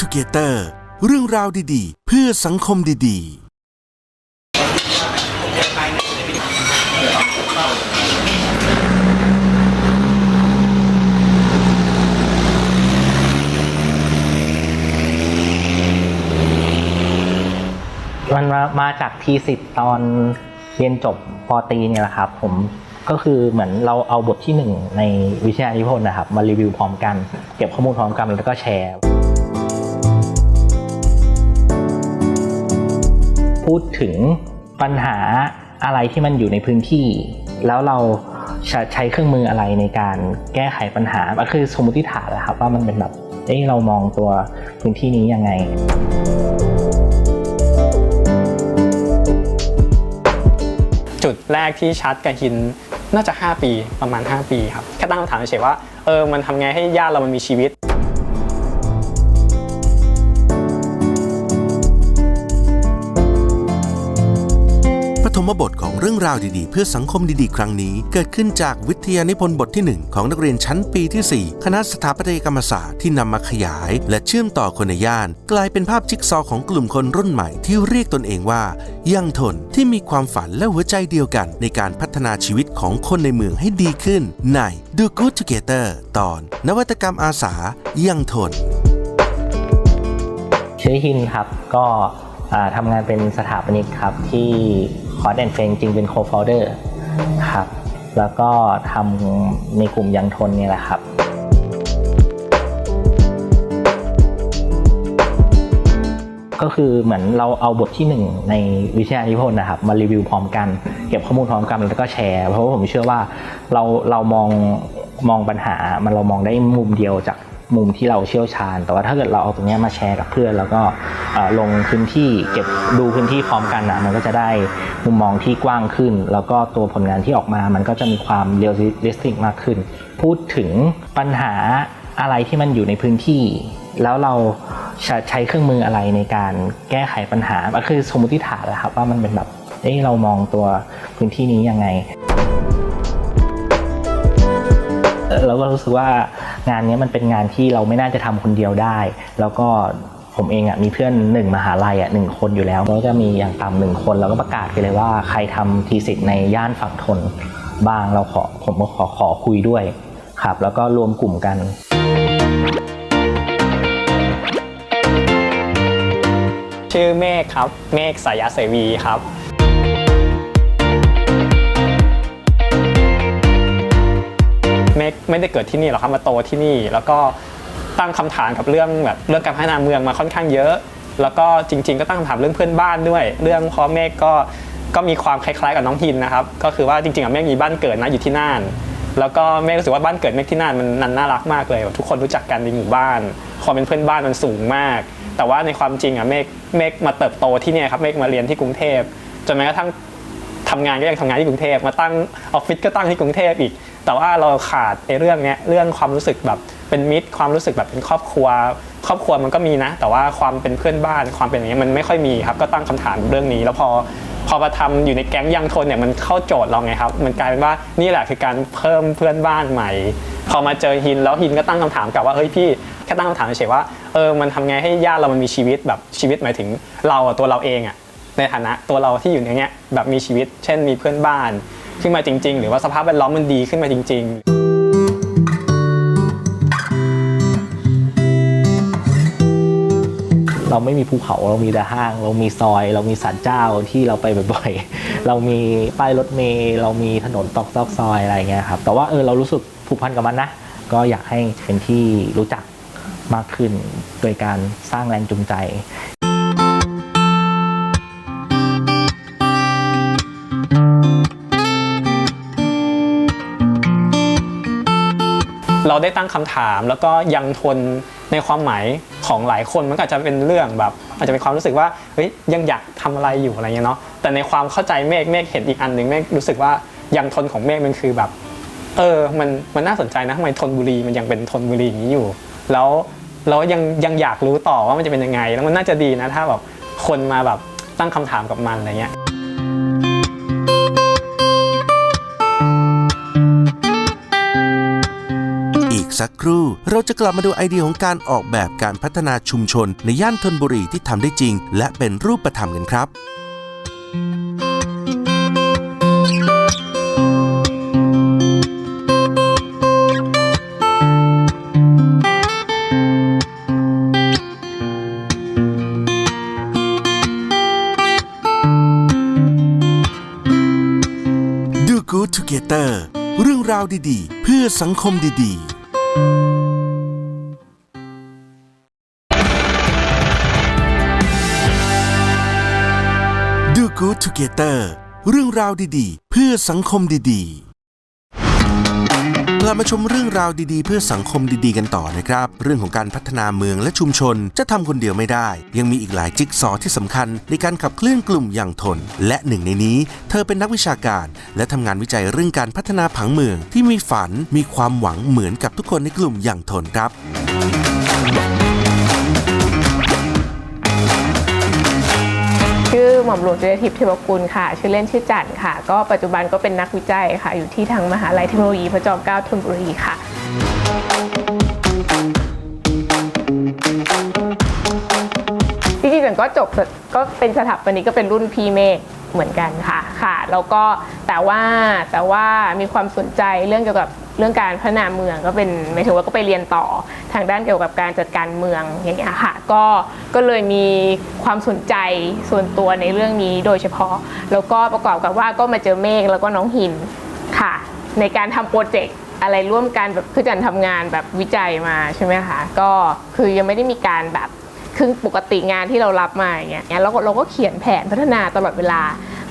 Together เรื่องราวดีๆ เพื่อสังคมดีๆมันมามาจากทีสิทธ์ตอนเรียนจบปตรีเนี่ยแหละครับ ผมก็คือเหมือนเราเอาบทที่หนึ่งในวิชานิพนธ์นะครับ มารีวิวพร้อมกัน เก็บข้อมูลพร้อมกันแล้วก็แชร์ พูดถึงปัญหาอะไรที่มันอยู่ในพื้นที่ แล้วเราใช้เครื่องมืออะไรในการแก้ไขปัญหาคือสมมติฐานแหละครับว่ามันเป็นแบบเอ้เรามองตัวพื้นที่นี้ยังไงจุดแรกที่ชัดกับหินน่าจะ 5 ปีประมาณ 5 ปีครับแค่ตั้งคำถามเฉยว่าเออมันทำไงให้ญาติเรามันมีชีวิต ปฐมบทของเรื่องราวดีๆ เพื่อสังคมดีๆ ครั้งนี้ เกิดขึ้นจากวิทยานิพนธ์บทที่ 1 ของนักเรียนชั้นปีที่ 4 คณะสถาปัตยกรรมศาสตร์ที่นำมาขยาย และเชื่อมต่อคนในย่าน กลายเป็นภาพจิ๊กซอของกลุ่มคนรุ่นใหม่ที่เรียกตนเองว่ายังทนที่มีความฝันและหัวใจเดียวกัน ในการพัฒนาชีวิตของคนในเมืองให้ดีขึ้น ใน Do Good Together ตอน นวัตกรรมอาสายังทนชื่อฮินครับก็ทำงานเป็นสถาปนิกครับที่ คอร์ดแอนเฟงจริงเป็นโคฟ o ลเดอร์ครับแล้วก็ทำในกลุ่มยังทนเนี่ยแหละครับก็คือเหมือนเราเอาบทที่หนึ่งในวิชานิพนธ์นะครับมารีวิวพร้อมกัน เก็บข้อมูลพร้อมกันแล้วก็แชร์ เพราะว่าผมเชื่อว่าเราเรามองมองปัญหามันเรามองได้มุมเดียวจาก มุมที่เราเชี่ยวชาญ แต่ว่าถ้าเกิดเราเอาตรงนี้มาแชร์กับเพื่อน แล้วก็ลงพื้นที่เก็บดูพื้นที่พร้อมกันนะมันก็จะได้มุมมองที่กว้างขึ้น แล้วก็ตัวผลงานที่ออกมา มันก็จะมีความเรียลลิสติกมากขึ้น พูดถึงปัญหาอะไรที่มันอยู่ในพื้นที่ แล้วเราใช้เครื่องมืออะไรในการแก้ไขปัญหาก็คือสมมติฐานแหละครับว่ามันเป็นแบบเอ้เรามองตัวพื้นที่นี้ยังไงเราก็รู้สึกว่า งานนี้มันเป็นงานที่เราไม่น่าจะทำคนเดียวได้ แล้วก็ผมเองอะมีเพื่อนหนึ่งมหาลัยอะหนึ่งคนอยู่แล้วก็จะมีอย่างต่ำหนึ่งคนเราก็ประกาศไปเลยว่าใครทำทีสิทธ์ในย่านฝั่งทนบ้างเราขอผมก็ขอขอคุยด้วยครับ แล้วก็รวมกลุ่มกันชื่อเมฆครับ เมฆสายาเสวีครับ มฆไม่ได้เกิดที่นี่หรอกครับมาโตที่นี่ แล้วก็ตั้งคำถามกับเรื่องแบบเรื่องการพัฒนาเมืองมาค่อนข้างเยอะ แล้วก็จริง ๆ ก็ตั้งคำถามเรื่องเพื่อนบ้านด้วย เรื่องพราะเมฆก็ก็มีความคล้ายๆกับน้องฮินนะครับ ก็คือว่าจริงๆอะเมฆมีบ้านเกิดนะอยู่ที่น่าน แล้วก็เมฆรู้สึกว่าบ้านเกิดเมฆที่น่านมันนันน่ารักมากเลยทุกคนรู้จักกันในหมู่บ้านความเป็นเพื่อนบ้านมันสูงมาก แต่ว่าในความจริงอะเมฆเมฆมาเติบโตที่เนี่ยครับเมฆมาเรียนที่กรุงเทพจนแม้กระทั่งทำงานก็ยังทำงานที่กรุงเทพมาตั้งออฟฟิศก็ตั้งที่กรุงเทพอีก แต่ว่าเราขาดไอ้เรื่องเนี้ยเรื่องความรู้สึกแบบเป็นมิตร ความรู้สึกแบบเป็นครอบครัว ครอบครัวมันก็มีนะ แต่ว่าความเป็นเพื่อนบ้านความเป็นอย่างเงี้ยมันไม่ค่อยมีครับก็ตั้งคำถามเรื่องนี้ แล้วพอพอมาทำอยู่ในแก๊งยังทนเนี่ยมันเข้าโจทย์เราไงครับ มันกลายเป็นว่านี่แหละคือการเพิ่มเพื่อนบ้านใหม่ พอมาเจอฮินแล้วฮินก็ตั้งคำถามกลับว่าเฮ้ยพี่แค่ตั้งคำถามเฉยว่าเออมันทำไงให้ญาติเรามันมีชีวิตแบบชีวิตหมายถึงเราตัวเราเองอะในฐานะตัวเราที่อยู่ในเนี้ยแบบมีชีวิต เช่นมีเพื่อนบ้าน ขึ้นมาจริง ๆ หรือว่าสภาพแวดล้อมมันดีขึ้นมาจริง ๆเราไม่มีภูเขาเรามีแต่ห้าง เรามีซอย เรามีศาลเจ้าที่เราไปบ่อยๆ เรามีป้ายรถเมล์เรามีถนนตอกซอกซอยอะไรเงี้ยครับแต่ว่าเออเรารู้สึกผูกพันกับมันนะ ก็อยากให้เป็นที่รู้จักมากขึ้น โดยการสร้างแรงจูงใจ เราได้ตั้งคำถามแล้วก็ยังทนในความหมายของหลายคนมันก็อาจจะเป็นเรื่องแบบ อาจจะเป็นความรู้สึกว่าเฮ้ยยังอยากทำอะไรอยู่อะไรเงี้ยเนาะแต่ในความเข้าใจเมฆเมฆเห็นอีกอันหนึ่งเมฆรู้สึกว่ายังทนของเมฆมันคือแบบ เออมันมันน่าสนใจนะทำไมทนบุรีมันยังเป็นทนบุรีอย่างนี้อยู่ แล้วเรายังยังอยากรู้ต่อว่ามันจะเป็นยังไง แล้วมันน่าจะดีนะ ถ้าแบบคนมาแบบตั้งคำถามกับมันอะไรเงี้ย สักครู่ เราจะกลับมาดูไอเดียของการออกแบบการพัฒนาชุมชน ในย่านธนบุรีที่ทำได้จริง และเป็นรูปธรรมกันครับ Do Good Together เรื่องราวดีๆ เพื่อสังคมดีๆ Do Good Together เรื่องราวดีๆ เพื่อสังคมดีๆ ลับมาชมเรื่องราวดีๆ เพื่อสังคมดีๆกันต่อนะครับ เรื่องของการพัฒนาเมืองและชุมชนจะทำคนเดียวไม่ได้ ยังมีอีกหลายจิ๊กซอว์ที่สำคัญในการขับเคลื่อนกลุ่มอย่างทน และหนึ่งในนี้ เธอเป็นนักวิชาการ และทำงานวิจัยเรื่องการพัฒนาผังเมืองที่มีฝันมีความหวังเหมือนกับทุกคนในกลุ่มอย่างทนครับ หม่อมหลวงจุลทิพย์เทวกุลค่ะ ชื่อเล่นชื่อจันค่ะ ก็ปัจจุบันก็เป็นนักวิจัยค่ะ อยู่ที่ทางมหาลัยเทคโนโลยีพระจอมเกล้าธนบุรีค่ะจริงๆจันก็จบก็เป็นสถาปนิกก็เป็นรุ่นพีเมฆ เหมือนกันค่ะค่ะแล้วก็แต่ว่าแต่ว่ามีความสนใจเรื่องเกี่ยวกับเรื่องการพัฒนาเมืองก็เป็นหมายถึงว่าก็ไปเรียนต่อทางด้านเกี่ยวกับการจัดการเมืองอย่างเงี้ยค่ะก็ก็เลยมีความสนใจส่วนตัวในเรื่องนี้โดยเฉพาะ แล้วก็ประกอบกับว่าก็มาเจอเมฆแล้วก็น้องหินค่ะ ในการทำโปรเจกต์อะไรร่วมกันแบบคือจันทำงานแบบวิจัยมาใช่ไหมคะก็คือยังไม่ได้มีการแบบ คือปกติงานที่เรารับมาอย่างเงี้ยเราก็เราก็เขียนแผนพัฒนาตลอดเวลา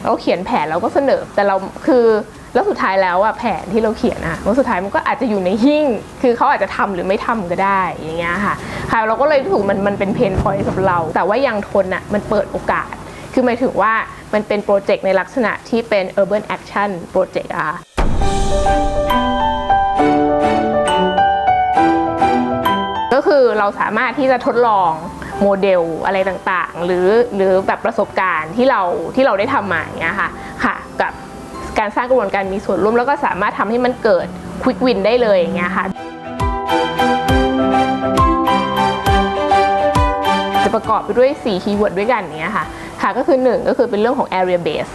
เราเขียนแผนเราก็เสนอแต่เราคือแล้วสุดท้ายแล้วอะแผนที่เราเขียนอะแล้วสุดท้ายมันก็อาจจะอยู่ในหิ้ง คือเขาอาจจะทำหรือไม่ทำก็ได้อย่างเงี้ยค่ะค่ะ เราก็เลยถูกมันมันเป็นเพนพอยต์สำหรับเรา แต่ว่ายังทนอะมันเปิดโอกาส คือหมายถึงว่ามันเป็นโปรเจกต์ในลักษณะที่เป็น urban action project อะค่ะก็คือเราสามารถที่จะทดลอง โมเดลอะไรต่างๆ หรือหรือแบบประสบการณ์ที่เราที่เราได้ทำมาอย่างเงี้ยค่ะค่ะ กับการสร้างกระบวนการมีส่วนร่วมแล้วก็สามารถทำให้มันเกิดควิกวินได้เลยอย่างเงี้ยค่ะจะประกอบไปด้วย 4 คีย์เวิร์ดด้วยกันเนี้ยค่ะค่ะก็คือ 1 ก็คือเป็นเรื่องของ area base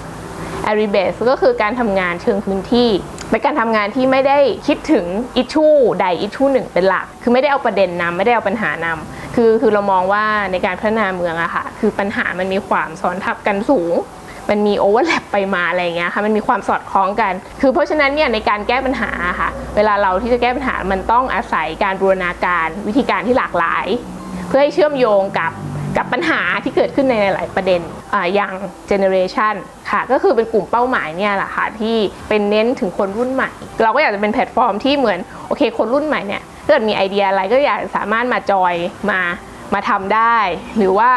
area base ก็คือการทำงานเชิงพื้นที่เป็นการทำงานที่ไม่ได้คิดถึง issue ใด issue หนึ่งเป็นหลัก คือไม่ได้เอาประเด็นนำไม่ได้เอาปัญหานำ คือคือเรามองว่าในการพัฒนาเมืองอะค่ะคือปัญหามันมีความซ้อนทับกันสูง มันมีโอเวอร์แลปไปมาอะไรเงี้ยค่ะมันมีความสอดคล้องกัน คือเพราะฉะนั้นเนี่ยในการแก้ปัญหาค่ะ เวลาเราที่จะแก้ปัญหามันต้องอาศัยการบูรณาการวิธีการที่หลากหลาย เพื่อให้เชื่อมโยงกับกับปัญหาที่เกิดขึ้นในหลาย ๆ ประเด็นออย่างเจเนอเรชันค่ะ ก็คือเป็นกลุ่มเป้าหมายเนี่ยแหละค่ะที่เป็นเน้นถึงคนรุ่นใหม่ เราก็อยากจะเป็นแพลตฟอร์มที่เหมือนโอเค คนรุ่นใหม่เนี่ย ถ้าเกิดมีไอเดียอะไรก็อยากสามารถมาจอยมามาทำได้ หรือว่า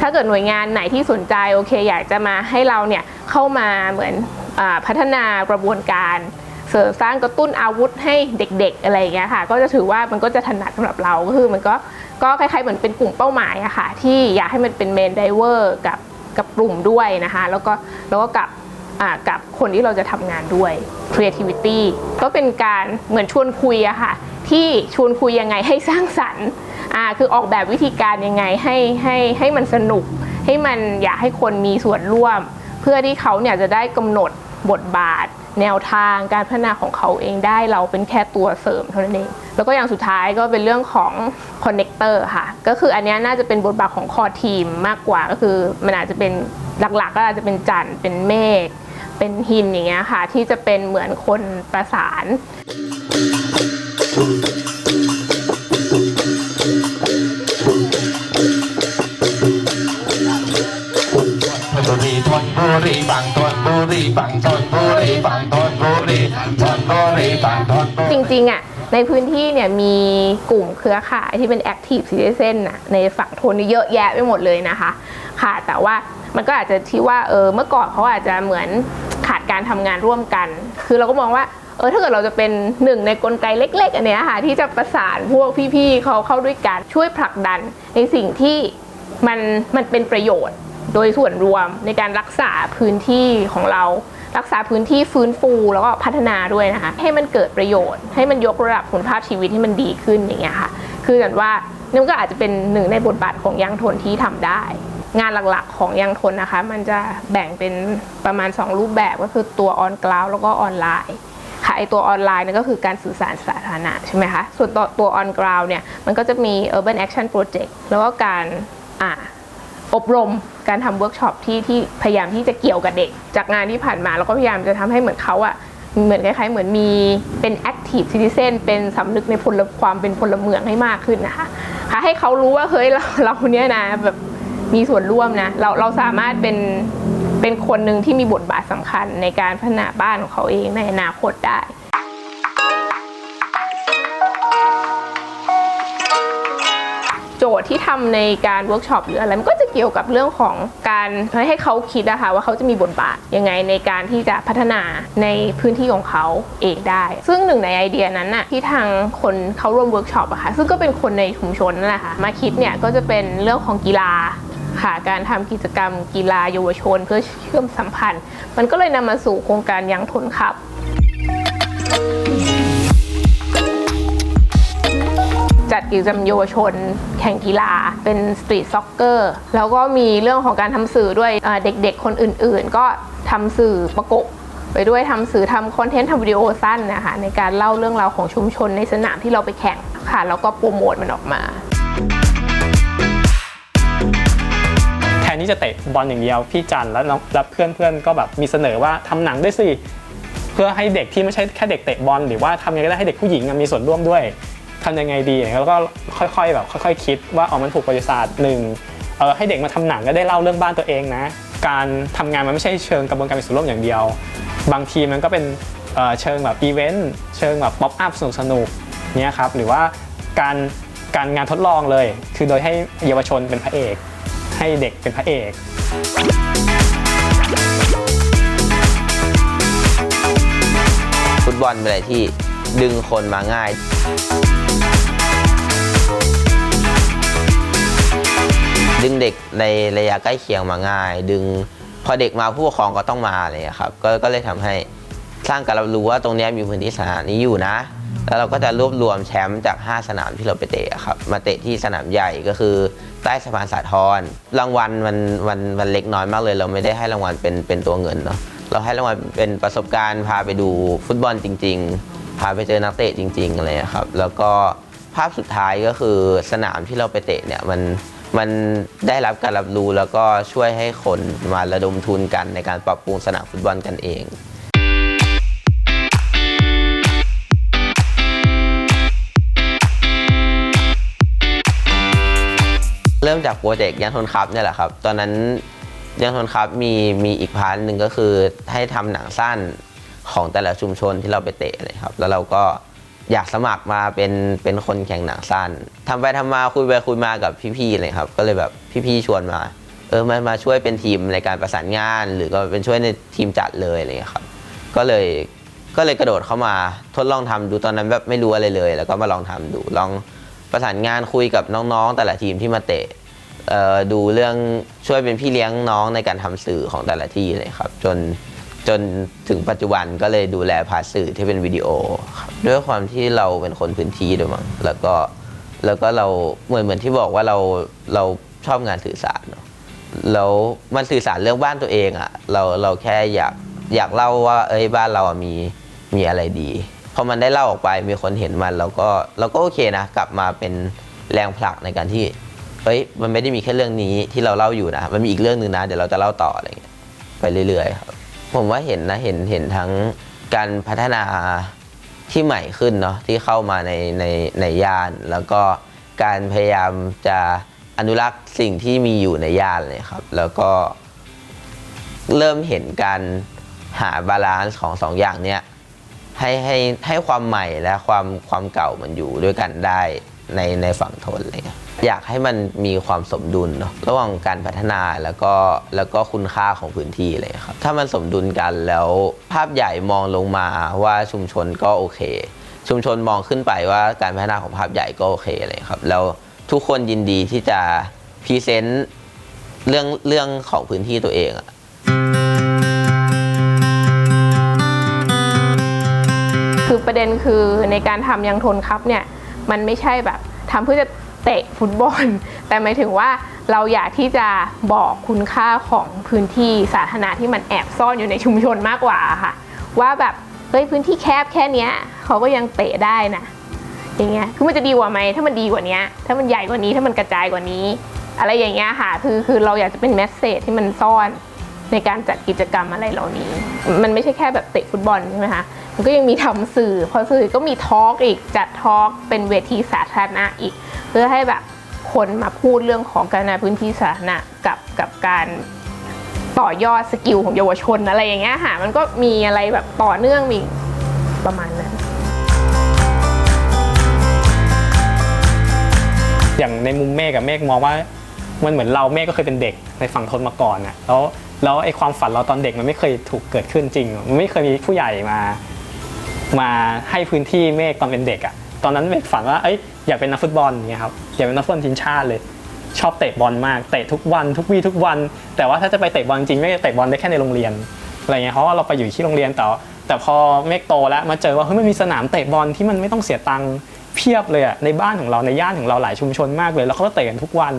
ถ้าเกิดหน่วยงานไหนที่สนใจโอเค อยากจะมาให้เราเนี่ยเข้ามาเหมือนอพัฒนากระบวนการเสริมสร้างกระตุ้นอาวุธให้เด็กๆ อะไรอย่างเงี้ยค่ะ ก็จะถือว่ามันก็จะถนัดสำหรับเราก็คือมันก็ก็คล้ายๆเหมือนเป็นกลุ่มเป้าหมายอะค่ะ ที่อยากให้มันเป็นเมนไดเวอร์กับกับกลุ่มด้วยนะคะ แล้วก็แล้วก็กับกับคนที่เราจะทำงานด้วย creativity ก็เป็นการเหมือนชวนคุยอะค่ะ ที่ชวนคุยยังไงให้สร้างสรรค์อ่าคือออกแบบวิธีการยังไงให้ให้ให้มันสนุก ให้มันอยากให้คนมีส่วนร่วม เพื่อที่เขาเนี่ยจะได้กำหนดบทบาท แนวทางการพัฒนาของเขาเองได้เราเป็นแค่ตัวเสริมเท่านั้นเอง แล้วก็อย่างสุดท้ายก็เป็นเรื่องของคอนเน c เตอร์ค่ะ ก็คืออันนี้น่าจะเป็นบทบาทของคอทีมมากกว่าก็คือมันอาจจะเป็นหลักๆ ก็อาจจะเป็นจันทร์เป็นเมฆเป็นหินอย่างเงี้ยค่ะ ที่จะเป็นเหมือนคนประสาน จริงๆอะในพื้นที่เนี่ยมีกลุ่มเครือข่ายที่เป็น Active Citizen น่ะในฝั่งทนนี่เยอะแยะไปหมดเลยนะคะ ค่ะ แต่ว่ามันก็อาจจะที่ว่าเออเมื่อก่อนเขาอาจจะเหมือนขาดการทำงานร่วมกัน คือเราก็มองว่า เออถ้าเกิดเราจะเป็นหนึ่งในกลไกเล็ก ๆ อันเนี้ยค่ะที่จะประสานพวกพี่ๆเขาเข้าด้วยกันช่วยผลักดันในสิ่งที่มันมันเป็นประโยชน์โดยส่วนรวมในการรักษาพื้นที่ของเรา รักษาพื้นที่ฟื้นฟูแล้วก็พัฒนาด้วยนะคะ ให้มันเกิดประโยชน์ ให้มันยกระดับคุณภาพชีวิตให้มันดีขึ้นอย่างเงี้ยค่ะ คือกันว่านี่มันก็อาจจะเป็นหนึ่งในบทบาทของยังทนที่ทำได้ งานหลักๆของยังทนนะคะ มันจะแบ่งเป็นประมาณ 2 รูปแบบก็คือตัวออนกราวแล้วก็ออนไลน์ ค่ะไอตัวออนไลน์นั่นก็คือการสื่อสารสาธารณะใช่ไหมคะ ส่วนตัวตัว on ground เนี่ยมันก็จะมี urban action project แล้วก็การอ่าอบรมการทำเวิร์กช็อปที่ที่พยายามที่จะเกี่ยวกับเด็ก จากงานที่ผ่านมาเราก็พยายามจะทำให้เหมือนเขาอะเหมือนคล้ายๆ เหมือนมีเป็น active citizen เป็นสำนึกในพลความเป็นพลเมืองให้มากขึ้นนะคะคะให้เขารู้ว่าเฮ้ยเราเราเนี่ยนะแบบมีส่วนร่วมนะเราเราสามารถเป็น เป็นคนหนึ่งที่มีบทบาทสำคัญในการพัฒนาบ้านของเขาเองในอนาคตได้โจทย์ที่ทำในการเวิร์กช็อปหรืออะไรมันก็จะเกี่ยวกับเรื่องของการให้เขาคิดนะคะว่าเขาจะมีบทบาทยังไงในการที่จะพัฒนาในพื้นที่ของเขาเองได้ ซึ่งหนึ่งในไอเดียนั้นน่ะที่ทางคนเขาร่วมเวิร์กช็อปอะค่ะซึ่งก็เป็นคนในชุมชนนั่นแหละค่ะมาคิดเนี่ยก็จะเป็นเรื่องของกีฬา ค่ะการทำกิจกรรมกีฬาเยาวชน เพื่อเชื่อมสัมพันธ์ มันก็เลยนำมาสู่โครงการยังทนครับจัดกิจกรรมเยาวชน แข่งกีฬาเป็นสตรีทซ็อกเกอร์แล้วก็มีเรื่องของการทำสื่อด้วยเด็กๆ คนอื่นๆ ก็ทำสื่อประกบไปด้วยทำสื่อทำคอนเทนต์ทำวิดีโอสั้นนะคะในการเล่าเรื่องราวของชุมชนในสนามที่เราไปแข่งค่ะแล้วก็โปรโมทมันออกมา นที่จะเตะบอลอย่างเดียวพี่จันแล้วแล้วเพื่อนเพื่อนๆก็แบบมีเสนอว่าทำหนังด้วยสิเพื่อให้เด็กที่ไม่ใช่แค่เด็กเตะบอลหรือว่าทำยังไงก็ได้ให้เด็กผู้หญิงมีส่วนร่วมด้วยทำยังไงดีแล้วก็ค่อยๆแบบค่อยๆ คิดว่าอ๋อมันถูกประวัติศาสตร์หนึ่งเออให้เด็กมาทำหนังก็ได้เล่าเรื่องบ้านตัวเองนะ การทำงานมันไม่ใช่เชิงกระบวนการมีส่วนร่วมอย่างเดียว บางทีมันก็เป็นเอ่อเชิงแบบอีเวนต์เชิงแบบป๊อปอัพสนุกๆเนี่ยครับหรือว่าการการงานทดลองเลย คือโดยให้เยาวชนเป็นพระเอก ให้เด็กเป็นพระเอกฟุตบอลเป็นอะไรที่ดึงคนมาง่ายดึงเด็กในระยะใกล้เคียงมาง่าย ดึงพอเด็กมาผู้ปกครองก็ต้องมาอะไรอย่างเลยครับก็ก็เลยทำให้ สร้างการรับรู้ว่าตรงนี้มีพื้นที่สนามนี้อยู่นะ แล้วเราก็จะรวบรวมแชมป์จาก 5 สนามที่เราไปเตะครับมาเตะที่สนามใหญ่ก็คือใต้สะพานสาทรรางวัลมันมันมันเล็กน้อยมากเลย เราไม่ได้ให้รางวัลเป็นเป็นตัวเงินเนาะเราให้รางวัลเป็นประสบการณ์พาไปดูฟุตบอลจริง ๆ พาไปเจอนักเตะจริงๆอะไรอย่างเงี้ยครับแล้วก็ภาพสุดท้ายก็คือสนามที่เราไปเตะเนี่ยมันมันได้รับการรับรู้แล้วก็ช่วยให้คนมาระดมทุนกันในการปรับปรุงสนามฟุตบอลกันเอง เริ่มจากโปรเจกต์ยังทนครับเนี่ยแหละครับ ตอนนั้นยังทนครับมีมีอีกพาร์ทหนึ่งก็คือให้ทำหนังสั้นของแต่ละชุมชนที่เราไปเตะเลยครับ แล้วเราก็อยากสมัครมาเป็นเป็นคนแข่งหนังสั้นทำไปทำมาคุยไปคุยมากับพี่ๆเลยครับ ก็เลยแบบพี่ๆชวนมา เออมามาช่วยเป็นทีมในการประสานงาน หรือก็เป็นช่วยในทีมจัดเลยอะไรอย่างเงี้ยครับ ก็เลยก็เลยกระโดดเข้ามาทดลองทำดูตอนนั้นแบบไม่รู้อะไรเลย แล้วก็มาลองทำดูลอง ประสานงานคุยกับน้องๆ แต่ละทีมที่มาเตะดูเรื่องช่วยเป็นพี่เลี้ยงน้องในการทำสื่อของแต่ละที่เลยครับ จนจนถึงปัจจุบันก็เลยดูแลพาสื่อที่เป็นวิดีโอครับด้วยความที่เราเป็นคนพื้นที่ด้วยมั้งแล้วก็แล้วก็เราเหมือนเหมือนที่บอกว่าเราเราชอบงานสื่อสารเนาะแล้วมันสื่อสารเรื่องบ้านตัวเองอะเราเราแค่อยากอยากเล่าว่า เอ้ยบ้านเรามีมีอะไรดี พอมันได้เล่าออกไปมีคนเห็นมันเราก็เราก็โอเคนะ กลับมาเป็นแรงผลักในการที่เอ้ยมันไม่ได้มีแค่เรื่องนี้ที่เราเล่าอยู่นะ มันมีอีกเรื่องหนึ่งนะ เดี๋ยวเราจะเล่าต่ออะไรเงี้ยไปเรื่อยๆครับผมว่าเห็นนะเห็นเห็นทั้งการพัฒนาที่ใหม่ขึ้นเนาะที่เข้ามาในในในย่าน แล้วก็การพยายามจะอนุรักษ์สิ่งที่มีอยู่ในย่านเลยครับ แล้วก็เริ่มเห็นการหาบาลานซ์ของสองอย่างเนี้ย ให้ให้ให้ความใหม่และความความเก่ามันอยู่ด้วยกันได้ในในฝั่งทนเลย อยากให้มันมีความสมดุลเนาะระหว่างการพัฒนาแล้วก็แล้วก็คุณค่าของพื้นที่เลยครับ ถ้ามันสมดุลกันแล้วภาพใหญ่มองลงมาว่าชุมชนก็โอเค ชุมชนมองขึ้นไปว่าการพัฒนาของภาพใหญ่ก็โอเคเลยครับ แล้วทุกคนยินดีที่จะพรีเซนต์เรื่องเรื่องของพื้นที่ตัวเองอะ คือประเด็นคือในการทำยังทนครับเนี่ยมันไม่ใช่แบบทำเพื่อจะเตะฟุตบอล แต่หมายถึงว่าเราอยากที่จะบอกคุณค่าของพื้นที่สาธารณะที่มันแอบซ่อนอยู่ในชุมชนมากกว่าค่ะ ว่าแบบเฮ้ยพื้นที่แคบแค่นี้เขาก็ยังเตะได้นะอย่างเงี้ยคือมันจะดีกว่าไหมถ้ามันดีกว่านี้ถ้ามันใหญ่กว่านี้ถ้ามันกระจายกว่านี้ อะไรอย่างเงี้ยค่ะคือคือเราอยากจะเป็นแมสเซจที่มันซ่อนในการจัดกิจกรรมอะไรเหล่านี้ มันไม่ใช่แค่แบบเตะฟุตบอลใช่ไหมคะ มันก็ยังมีทำสื่อ พอสื่อก็มีทอล์กอีกจัดทอล์กเป็นเวทีสาธารณะอีก เพื่อให้แบบคนมาพูดเรื่องของการในพื้นที่สาธารณะกับกับการต่อยอดสกิลของเยาวชนอะไรอย่างเงี้ยค่ะมันก็มีอะไรแบบต่อเนื่องมีประมาณนั้นอย่างในมุมเมฆกับเมฆมองว่ามันเหมือนเราเมฆก็เคยเป็นเด็กในฝั่งทนมาก่อนอะแล้วแล้วไอ้ความฝันเราตอนเด็กมันไม่เคยถูกเกิดขึ้นจริง มันไม่เคยมีผู้ใหญ่มา มาให้พื้นที่เมฆตอนเป็นเด็กอะตอนนั้นเมฆฝันว่าเอ้ยอยากเป็นนักฟุตบอลเงี้ยครับอยากเป็นนักฟุตบอลทีมชาติเลย ชอบเตะบอลมากเตะทุกวันทุกวี่ทุกวัน แต่ว่าถ้าจะไปเตะบอลจริงไม่ได้เตะบอลได้แค่ในโรงเรียนอะไรเงี้ยเพราะว่าเราไปอยู่ที่โรงเรียนแต่แต่พอเมฆโตแล้วมาเจอว่าเฮ้ยมันมีสนามเตะบอลที่มันไม่ต้องเสียตังค์เพียบเลยอะในบ้านของเราในย่านของเราหลายชุมชนมากเลย แล้วเขาก็เตะกันทุกวัน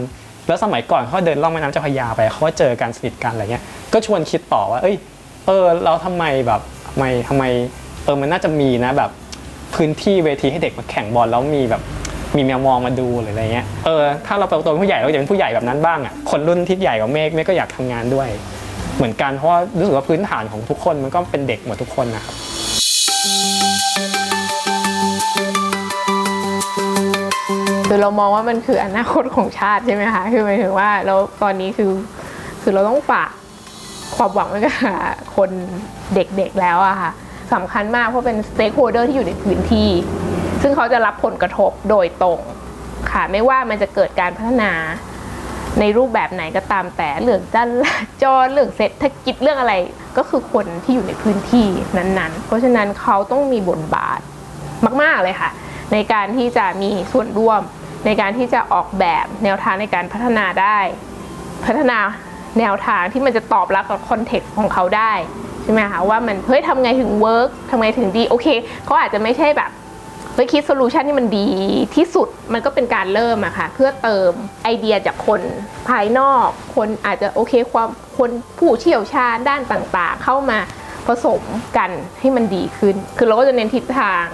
แล้วสมัยก่อนเขาเดินล่องแม่น้ำเจ้าพระยาไปเขาก็เจอกันสนิทกันอะไรเงี้ยก็ชวนคิดต่อว่า เอ้ยเออเราทำไมแบบทำไมทำไม เออมันน่าจะมีนะแบบพื้นที่เวทีให้เด็กมาแข่งบอลแล้วมีแบบมีแมวมองมาดูหรืออะไรเงี้ยเออถ้าเราเป็นตัวผู้ใหญ่เราจะเป็นผู้ใหญ่แบบนั้นบ้างอะคนรุ่นที่ใหญ่กว่าเมฆเมฆก็อยากทำงานด้วย เหมือนกันเพราะรู้สึกว่าพื้นฐานของทุกคนมันก็เป็นเด็กหมดทุกคนนะครับคือเรามองว่ามันคืออนาคตของชาติใช่ไหมคะคือหมายถึงว่าเราตอนนี้คือคือเราต้องฝากความหวังไว้กับคนเด็กๆแล้วอะค่ะ สำคัญมากเพราะเป็นสเต็กโฮเดอร์ที่อยู่ในพื้นที่ ซึ่งเขาจะรับผลกระทบโดยตรงค่ะไม่ว่ามันจะเกิดการพัฒนาในรูปแบบไหนก็ตามแต่เรื่องจันลาจรเรื่องเศรษฐกิจเรื่องอะไรก็คือคนที่อยู่ในพื้นที่นั้นๆ เพราะฉะนั้นเขาต้องมีบทบาทมาก ๆเลยค่ะ ในการที่จะมีส่วนร่วม ในการที่จะออกแบบแนวทางในการพัฒนาได้ พัฒนาแนวทางที่มันจะตอบรับกับคอนเท็กซ์ของเขาได้ ช่ไหมคะว่ามันเฮ้ยทำไงถึงเวิร์กทำไงถึงดีโอเคเขาอาจจะไม่ใช่แบบเฮ้ยคิดโซลูชันที่มันดีที่สุดมันก็เป็นการเริ่มอะค่ะเพื่อเติมไอเดียจากคนภายนอก คนอาจจะโอเคความคนผู้เชี่ยวชาญด้านต่างๆ เข้ามาผสมกันให้มันดีขึ้น คือเราก็จะเน้นทิศทาง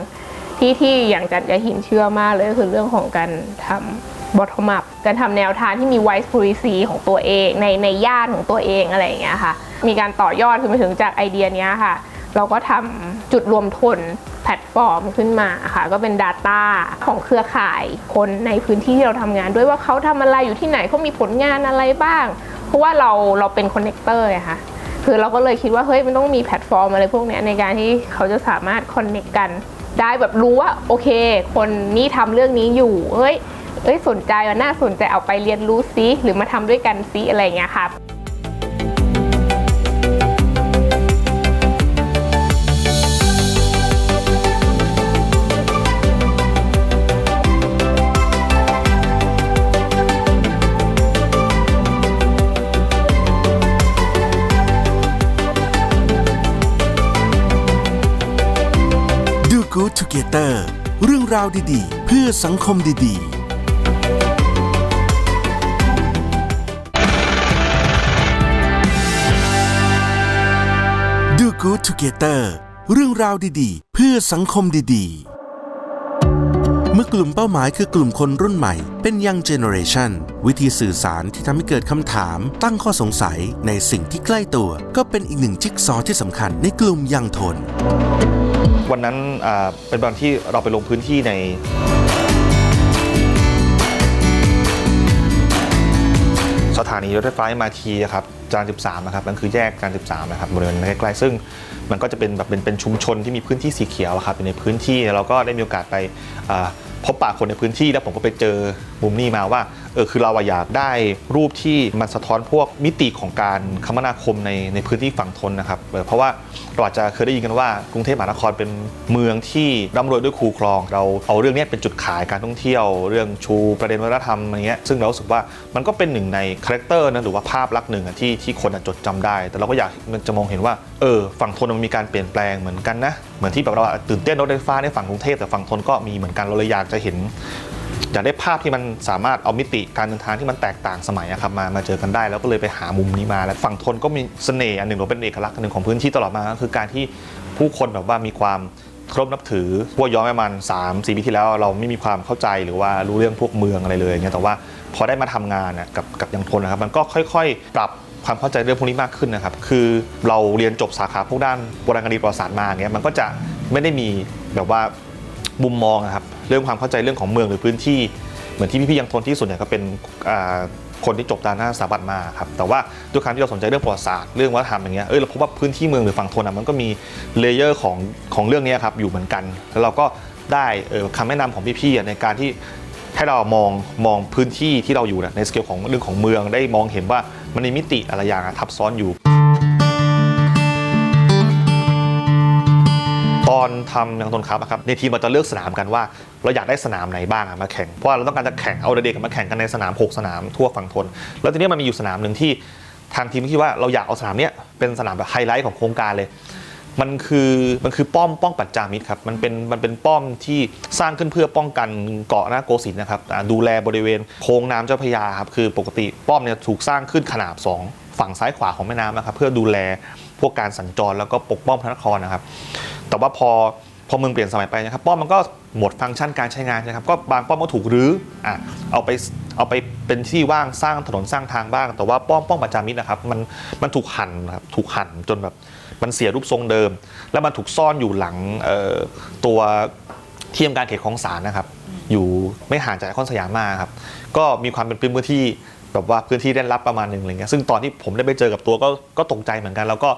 ที่ที่อย่างจันยาหินเชื่อมากเลยก็คือเรื่องของการทำ bottom up การทำแนวทางที่มี wise policy ของตัวเองในในย่านของตัวเองอะไรอย่างเงี้ยค่ะ มีการต่อยอดคือมาถึงจากไอเดียนี้ค่ะ เราก็ทำจุดรวมทุนแพลตฟอร์มขึ้นมาค่ะ ก็เป็น Data ของเครือข่ายคนในพื้นที่ที่เราทำงาน ด้วยว่าเขาทำอะไรอยู่ที่ไหนเขามีผลงานอะไรบ้าง เพราะว่าเราเราเป็นคอนเนคเตอร์ไงคะคือเราก็เลยคิดว่าเฮ้ยมันต้องมีแพลตฟอร์มอะไรพวกนี้ในการที่เขาจะสามารถคอนเนคกัน ได้แบบรู้ว่าโอเค คนนี้ทำเรื่องนี้อยู่เฮ้ยเอ้ยสนใจว่าน่าสนใจเอาไปเรียนรู้ซิหรือมาทำด้วยกันซิอะไรเงี้ยค่ะ g a t o r เรื่องราวดีๆ เพื่อสังคมดีๆ Do Good Together เรื่องราวดีๆ เพื่อสังคมดีๆ เมื่อกลุ่มเป้าหมายคือกลุ่มคนรุ่นใหม่ เป็น Young Generation วิธีสื่อสารที่ทำให้เกิดคำถาม ตั้งข้อสงสัยในสิ่งที่ใกล้ตัว ก็เป็นอีกหนึ่งจิ๊กซอว์ที่สำคัญในกลุ่มยังทน วันนั้นเป็นวันที่เราไปลงพื้นที่ในสถานีรถไฟฟ้ามาทีครับจาน13นะครับมันคือแยกจาน13นะครับบริเวณใกล้ๆซึ่งมันก็จะเป็นแบบเป็นเป็นชุมชนที่มีพื้นที่สีเขียวครับอยู่ในพื้นที่เราก็ได้มีโอกาสไปพบปะคนในพื้นที่แล้วผมก็ไปเจอมุมนี้มาว่า เออคือเราอยากได้รูปที่มันสะท้อนพวกมิติของการคมนาคมในในพื้นที่ฝั่งทนนะครับเออเพราะว่าเราอาจจะเคยได้ยินกันว่ากรุงเทพมหานครเป็นเมืองที่ร่ำรวยด้วยคูคลอง เราเอาเรื่องนี้เป็นจุดขายการท่องเที่ยว เรื่องชูประเด็นวัฒนธรรมอะไรเงี้ยซึ่งเรารู้สึกว่ามันก็เป็นหนึ่งในคาแรคเตอร์นะหรือว่าภาพลักษณ์หนึ่งที่ที่คนจดจำได้ แต่เราก็อยากมันจะมองเห็นว่าเออฝั่งทนมันมีการเปลี่ยนแปลงเหมือนกันนะเหมือนที่แบบเราตื่นเต้นรถไฟฟ้าในฝั่งกรุงเทพแต่ฝั่งทนก็มีเหมือนกันเราเลยอยากจะเห็น อยากได้ภาพที่มันสามารถเอามิติการเดินทางที่มันแตกต่างสมัยอะครับมามาเจอกันได้แล้วก็เลยไปหามุมนี้มา แล้วฝั่งทนก็มีเสน่ห์อันหนึ่งหรือเป็นเอกลักษณ์อันหนึ่งของพื้นที่ตลอดมาก็คือการที่ผู้คนแบบว่ามีความเคารพนับถือพวกย้อนไปประมาณ3 4ปีที่แล้วเราไม่มีความเข้าใจหรือว่ารู้เรื่องพวกเมืองอะไรเลยอย่างเงี้ยแต่ว่าพอได้มาทำงานน่ะกับกับยังทนนะครับ มันก็ค่อย ๆ ปรับความเข้าใจเรื่องพวกนี้มากขึ้นนะครับ คือเราเรียนจบสาขาพวกด้านโบราณคดีประวัติศาสตร์มาเงี้ยมันก็จะไม่ได้มีแบบว่า มุมมองนะครับเรื่องความเข้าใจเรื่องของเมืองหรือพื้นที่ เหมือนที่พี่ๆยังทนที่ส่วนใหญ่ก็เป็นคนที่จบด้านหน้าสถาปัตย์มาครับแต่ว่าด้วยความที่เราสนใจเรื่องประวัติศาสตร์เรื่องวัฒนธรรมอย่างเงี้ยเออเราพบว่าพื้นที่เมืองหรือฝั่งทนอะมันก็มีเลเยอร์ของของเรื่องนี้ครับอยู่เหมือนกัน แล้วเราก็ได้คำแนะนำของพี่ๆอ่ในการที่ให้เรามองมองพื้นที่ที่เราอยู่นะในสเกลของเรื่องของเมืองได้มองเห็นว่ามันมีมิติอะไรอย่างอะทับซ้อนอยู่ ตอนทำยังทนครับอะครับในทีมเราจะเลือกสนามกันว่า เราอยากได้สนามไหนบ้างมาแข่งเพราะเราต้องการจะแข่งเอาเด็กๆมาแข่งกันในสนาม 6 สนามทั่วฝั่งทน แล้วทีนี้มันมีอยู่สนามหนึ่งที่ทางทีมคิดว่าเราอยากเอาสนามเนี้ยเป็นสนามแบบไฮไลท์ของโครงการเลย มันคือมันคือป้อมป้องปัจจามิตรครับมันเป็นมันเป็นป้อมที่สร้างขึ้นเพื่อป้องกันเกาะหน้าโกสินนะครับดูแลบริเวณโค้งน้ำเจ้าพยาครับคือปกติป้อมเนี่ยถูกสร้างขึ้นขนาบสองฝั่งซ้ายขวาของแม่น้ำนะครับเพื่อดูแล วกการสัญจรแล้วก็ปกป้องพระนครนะครับ แต่ว่าพอพอเมืองเปลี่ยนสมัยไปนะครับป้อมมันก็หมดฟังก์ชันการใช้งานนะครับก็บางป้อมก็ถูกรื้ออะเอาไปเอาไปเป็นที่ว่างสร้างถนนสร้างทางบ้าง แต่ว่าป้อมป้อมประจามิตรนะครับมันมันถูกหั่นนะครับถูกหั่นจนแบบมันเสียรูปทรงเดิม แล้วมันถูกซ่อนอยู่หลังตัวที่ทำการเขตของศาลนะครับ อยู่ไม่ห่างจากคอนสยามมากครับก็มีความเป็นพื้นที่ แบบว่าพื้นที่เล่นลับประมาณหนึ่งอะไรเงี้ยซึ่งตอนที่ผมได้ไปเจอกับตัวก็ก็ตกใจเหมือนกัน แล้วก็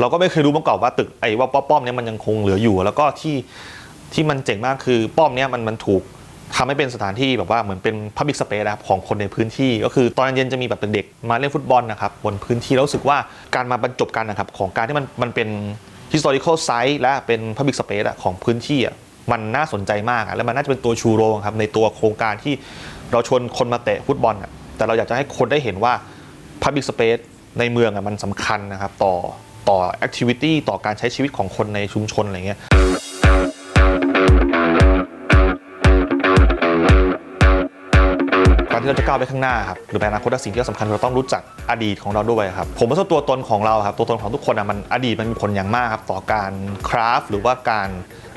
เราก็ไม่เคยรู้มาก่อนว่าตึกไอ้ว่าป้อมเนี้ยมันยังคงเหลืออยู่ แล้วก็ที่ที่มันเจ๋งมากคือป้อมเนี้ยมันมันถูกทำให้เป็นสถานที่แบบว่าเหมือนเป็น Public Space นะครับของคนในพื้นที่ ก็คือตอนเย็นจะมีแบบเด็กๆมาเล่นฟุตบอลนะครับบนพื้นที่แล้วรู้สึกว่าการมาบรรจบกันนะครับของการที่มันมันเป็น historical site และเป็น Public Space ของพื้นที่อะมันน่าสนใจมากอะและมันน่าจะเป็นตัวชูโรงครับในตัวโครงการที่เราชวนคนมาเตะฟุตบอลอะ แต่เราอยากจะให้คนได้เห็นว่า Public Space ในเมืองอะมันสำคัญนะครับ ต่อต่อ activity ต่อการใช้ชีวิตของคนในชุมชนอะไรเงี้ยการที่เราจะก้าวไปข้างหน้าครับหรือในอนาคตสิ่งที่สำคัญเราต้องรู้จักอดีตของเราด้วยครับ ผมว่าตัวตนของเราครับ ตัวตนของทุกคนอะมันอดีตมันมีผลอย่างมากครับ ต่อการคราฟหรือว่าการ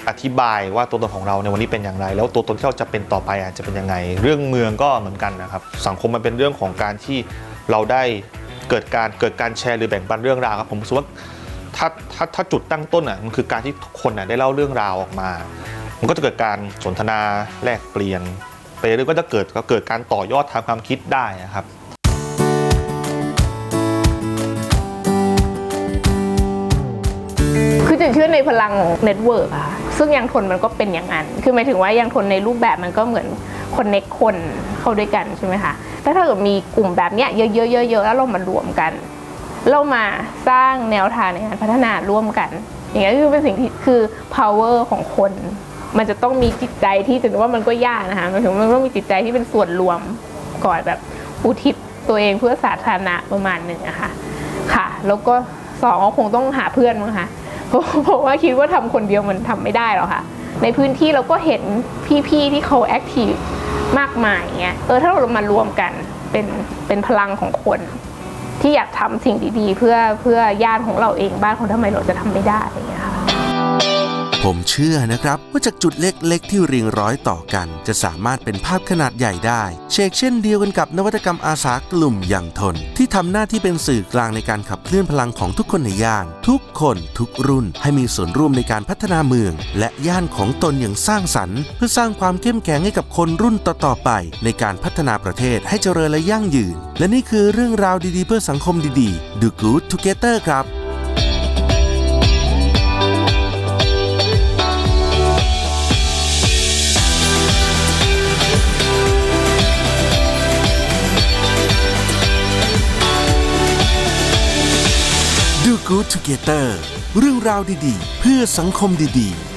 อธิบายว่าตัวตนของเราในวันนี้เป็นอย่างไร แล้วตัวตนที่เราจะเป็นต่อไปอะจะเป็นยังไง เรื่องเมืองก็เหมือนกันนะครับ สังคมมันเป็นเรื่องของการที่เราได้เกิดการเกิดการแชร์หรือแบ่งปันเรื่องราวครับผมรู้สึกว่าถ้าถ้าถ้าจุดตั้งต้นอะมันคือการที่ทุกคนอะได้เล่าเรื่องราวออกมา มันก็จะเกิดการสนทนาแลกเปลี่ยนไปเรื่อยก็จะเกิดก็เกิดการต่อยอดทางความคิดได้นะครับคือจะเชื่อในพลังเน็ตเวิร์กอะ ซึ่งยังทนมันก็เป็นอย่างนั้น คือหมายถึงว่ายังทนในรูปแบบมันก็เหมือนคนเน็กคนเข้าด้วยกันใช่ไหมคะแต่ถ้าเกิดมีกลุ่มแบบเนี้ยเยอะๆๆแล้วเรามารวมกัน เรามาสร้างแนวทางในการพัฒนาร่วมกัน อย่างนี้ยคือเป็นสิ่งที่คือ power ของคน มันจะต้องมีจิตใจที่ถึงว่ามันก็ยากนะคะหมันถึงมันต้องมีจิตใจที่เป็นส่วนรวมก่อนแบบอุทิศตัวเองเพื่อสาธารณะประมาณหนึ่งอะค่ะค่ะ แล้วก็สองก็คงต้องหาเพื่อนมั้งคะ เพราะว่าคิดว่าทำคนเดียวมันทำไม่ได้หรอกค่ะ ในพื้นที่เราก็เห็นพี่ๆที่เขาแอคทีฟมากมายเงี้ยเออถ้าเรามารวมกันเป็นเป็นพลังของคน ที่อยากทำสิ่งดีๆ เพื่อเพื่อญาติของเราเองบ้านของทำไมเราจะทำไม่ได้อย่างเงี้ยค่ะ ผมเชื่อนะครับ ว่าจากจุดเล็กๆ ที่เรียงร้อยต่อกัน จะสามารถเป็นภาพขนาดใหญ่ได้ เชกเช่นเดียวกันกับนวัตกรรมอาสากลุ่มอย่างทน ที่ทำหน้าที่เป็นสื่อกลางในการขับเคลื่อนพลังของทุกคนในย่าน ทุกคนทุกรุ่นให้มีส่วนร่วมในการพัฒนาเมือง และย่านของตนอย่างสร้างสรรค์ เพื่อสร้างความเข้มแข็งให้กับคนรุ่นต่อๆไป ในการพัฒนาประเทศให้เจริญและยั่งยืน และนี่คือเรื่องราวดีๆ เพื่อสังคมดีๆ Do Good Together ครับ Good Together เรื่องราวดีๆ เพื่อสังคมดีๆ